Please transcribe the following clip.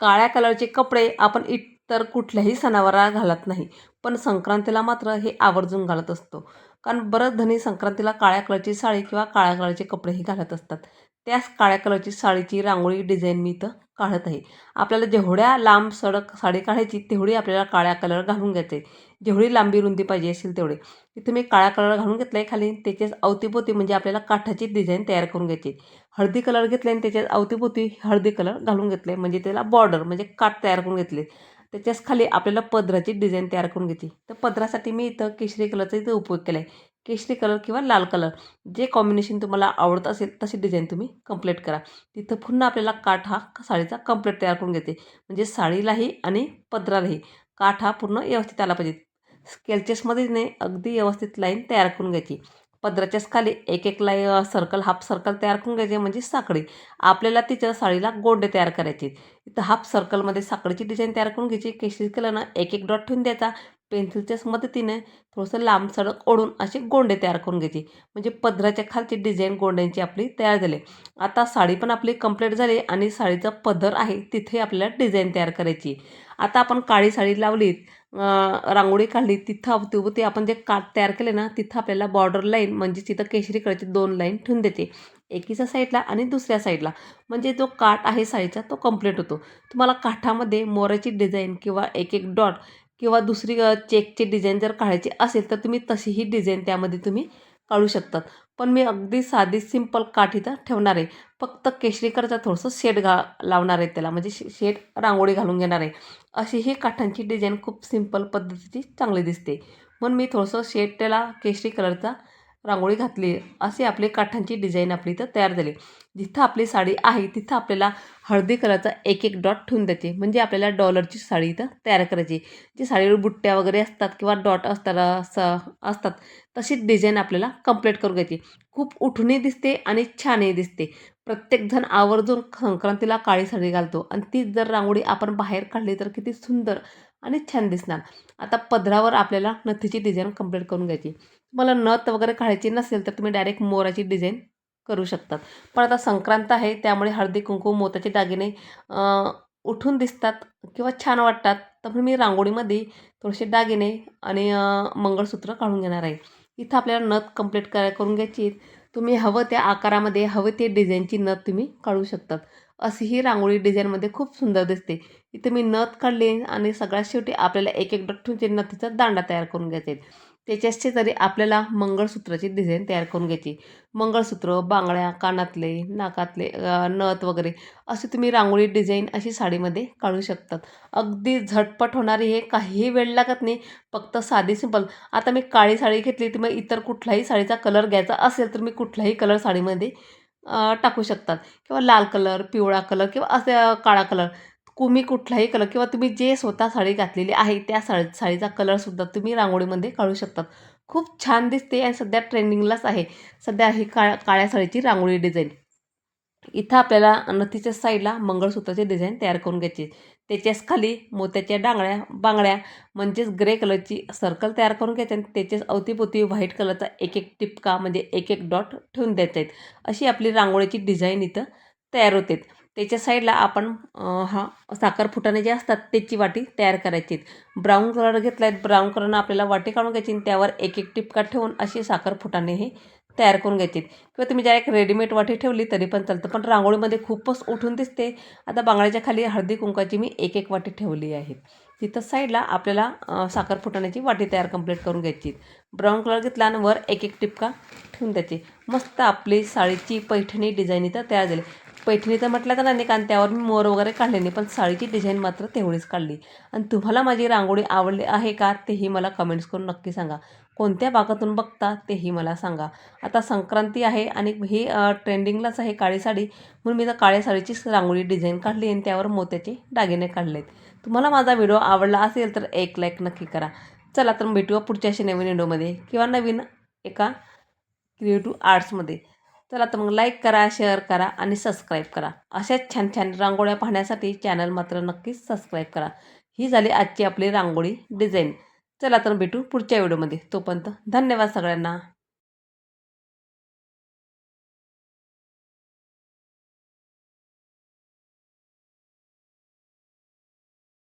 काळ्या कलरचे कपडे आपण इतर कुठल्याही सणावाराला घालत नाही. पण संक्रांतीला मात्र हे आवर्जून घालत असतो. कारण बरंच धनी संक्रांतीला काळ्या कलरची साडी किंवा काळ्या कलरचे कपडेही घालत असतात. त्याच काळ्या कलरची साडीची रांगोळी डिझाईन मी इथं काढत आहे. आपल्याला जेवढ्या लांब सडक साडी काढायची तेवढी आपल्याला काळ्या कलर घालून घ्यायचे. जेवढी लांबी रुंदी पाहिजे असेल तेवढे. इथे मी काळा कलर घालून घेतला आहे खाली त्याच्याच अवतीपोती म्हणजे आपल्याला काठाची डिझाईन तयार करून घ्यायची. हळदी कलर घेतले आणि त्याच्यात अवतीपोती हळदी कलर घालून घेतले म्हणजे त्याला बॉर्डर म्हणजे काठ तयार करून घेतले. त्याच्याच खाली आपल्याला पदराची डिझाईन तयार करून घ्यायची. तर पदरासाठी मी इथं केशरी कलरचा इथं उपयोग केला आहे केशरी कलर किंवा लाल कलर. जे कॉम्बिनेशन तुम्हाला आवडत असेल तशी डिझाईन तुम्ही कंप्लीट करा. तिथं पुन्हा आपल्याला काठ हा साडीचा कंप्लीट तयार करून घेते. म्हणजे साडीलाही आणि पदरालाही काठ हा पूर्ण व्यवस्थित आला पाहिजे. स्केलचेसमध्ये नाही अगदी व्यवस्थित लाईन तयार करून घ्यायची. पदराच्याच खाली एक एक लाई सर्कल हाफ सर्कल तयार करून घ्यायचे म्हणजे साखळी. आपल्याला तिच्या साडीला गोंडे तयार करायचे. इथं हाफ सर्कलमध्ये साखळीची डिझाईन तयार करून घ्यायची. केशरी कलरनं एक एक डॉट ठेवून द्यायचा. पेन्सिलच्याच मदतीने थोडंसं लांब सडक ओढून असे गोंडे तयार करून घ्यायचे. म्हणजे पदराच्या खालची डिझाईन गोंड्यांची आपली तयार झाली. आता साडी पण आपली कंप्लीट झाली आणि साडीचा पदर आहे तिथे आपल्याला डिझाईन तयार करायची. आता आपण काळी साडी लावलीत रांगोळी काढली तिथं अवतीभोवती आपण जे काठ तयार केले ना तिथं आपल्याला बॉर्डर लाईन म्हणजे तिथं केशरी कळची दोन लाईन ठेवून देते. एकीच्या साईडला आणि दुसऱ्या साईडला म्हणजे जो काठ आहे साईडचा तो कंप्लीट होतो. तुम्हाला काठामध्ये मोराची डिझाईन किंवा एक एक डॉट किंवा दुसरी चेकची डिझाईन जर काढायची असेल तर तुम्ही तशीही डिझाईन त्यामध्ये तुम्ही काढू शकतात. पण मी अगदी साधी सिंपल काठ इथं ठेवणार आहे. फक्त केशरीकरचा थोडंसं शेड घा लावणार आहे त्याला. म्हणजे शे शेड रांगोळी घालून घेणार आहे. अशी ही काठांची डिझाईन खूप सिंपल पद्धतीची चांगली दिसते. म्हणून मी थोडंसं शेड त्याला केशरी कलरचा रांगोळी घातली. असे आपले काठांची डिझाईन आपली इथं तयार झाली. जिथं आपली साडी आहे तिथं आपल्याला हळदी कलरचा एक एक डॉट ठेवून द्यायचे. म्हणजे आपल्याला डॉलरची साडी इथं तयार करायची. जी साडीवर बुट्ट्या वगैरे असतात किंवा डॉट असतात स असतात तशीच डिझाईन आपल्याला कंप्लीट करून घ्यायची. खूप उठूनही दिसते आणि छानही दिसते. प्रत्येकजण आवर्जून संक्रांतीला काळी साडी घालतो. आणि तीच जर रांगोळी आपण बाहेर काढली तर किती सुंदर आणि छान दिसणार. आता पदरावर आपल्याला नथीची डिझाईन कंप्लीट करून घ्यायची. तुम्हाला नथ वगैरे काढायची नसेल तर तुम्ही डायरेक्ट मोराची डिझाईन करू शकतात. पण आता संक्रांत आहे त्यामुळे हळदी कुंकू मोत्याचे दागिने उठून दिसतात किंवा छान वाटतात. तर मी रांगोळीमध्ये थोडेसे दागिने आणि मंगळसूत्र काढून घेणार आहे. इथं आपल्याला नथ कंप्लीट करा करून घ्यायची तुम्ही हवं त्या आकारामध्ये हवं ते डिझाईनची नथ तुम्ही काढू शकतात. अशी ही रांगोळी डिझाईनमध्ये खूप सुंदर दिसते. इथे मी नथ काढली आणि सगळ्यात शेवटी आपल्याला एक एक डट्टूचे नथीचा दांडा तयार करून घ्यायचे त्याच्याचे तरी आपल्याला मंगळसूत्राची डिझाईन तयार करून घ्यायची. मंगळसूत्र बांगड्या कानातले नाकातले नथ वगैरे असे तुम्ही रांगोळी डिझाईन अशी साडीमध्ये काढू शकतात. अगदी झटपट होणारी हे काहीही वेळ लागत नाही फक्त साधी सिंपल आता मी काळी साडी घेतली तर मग इतर कुठलाही साडीचा कलर घ्यायचा असेल तर मी कुठलाही कलर साडीमध्ये टाकू शकतात. किंवा लाल कलर पिवळा कलर किंवा असे काळा कलर तुम्ही कुठलाही कलर किंवा तुम्ही जे स्वतः साडी घातलेली आहे त्या साडी साडीचा कलरसुद्धा तुम्ही रांगोळीमध्ये काढू शकतात खूप छान दिसते आणि सध्या ट्रेंडिंगलाच आहे. सध्या ही काळ्या काळ्या साडीची रांगोळी डिझाईन इथं आपल्याला नथीच्या साईडला मंगळसूत्राचे डिझाईन तयार करून घ्यायची. त्याच्याच खाली मोत्याच्या डांगळ्या बांगड्या म्हणजेच ग्रे कलरची सर्कल तयार करून घ्यायचे आणि त्याच्याच अवतीभोवती व्हाईट कलरचा एक एक टिपका म्हणजे एक एक डॉट ठेवून द्यायचे. आहेत अशी आपली रांगोळीची डिझाईन इथं तयार होते. त्याच्या साईडला आपण हा साखर फुटाणे जे असतात त्याची वाटी तयार करायची. ब्राऊन कलर घेतला आहेत ब्राऊन कलरनं आपल्याला वाटी काढून घ्यायची त्यावर एक एक टिपका ठेवून अशी साखर फुटाणे हे तयार करून घ्यायचे. किंवा तुम्ही ज्या एक रेडीमेड वाटी ठेवली तरी पण चालतं पण रांगोळीमध्ये खूपच उठून दिसते. आता बांगड्याच्या खाली हळदी कुंकाची मी एक एक वाटी ठेवली आहे. तिथं साईडला आपल्याला साखर फुटाण्याची वाटी तयार कंप्लीट करून घ्यायची. ब्राऊन कलर घेतला आणि वर एक एक टिपका ठेवून द्यायची. मस्त आपली साडीची पैठणी डिझाईन इथं तयार झाली. पैठणी तर म्हटलं तर नाही कारण त्यावर मी मोर वगैरे काढले नाही पण साडीची डिझाईन मात्र तेवढीच काढली. आणि तुम्हाला माझी रांगोळी आवडली आहे का तेही मला कमेंट्स करून नक्की सांगा. कोणत्या भागातून बघता तेही मला सांगा. आता संक्रांती आहे आणि ही ट्रेंडिंगलाच आहे काळी साडी. म्हणून मी तर काळ्या साडीचीच रांगोळी डिझाईन काढली आणि त्यावर मोत्याचे दागिने काढलेत. तुम्हाला माझा व्हिडिओ आवडला असेल तर एक लाईक नक्की करा. चला तर भेटूया पुढच्या अशा नवीन व्हिडिओमध्ये किंवा नवीन एका क्रिएटिव्ह आर्ट्समध्ये चला तर मग लाईक करा शेअर करा आणि सबस्क्राईब करा. अशाच छान छान रांगोळ्या पाहण्यासाठी चॅनल मात्र नक्कीच सबस्क्राईब करा. ही झाली आजची आपली रांगोळी डिझाईन चला तर भेटू पुढच्या व्हिडिओमध्ये तोपर्यंत धन्यवाद सगळ्यांना.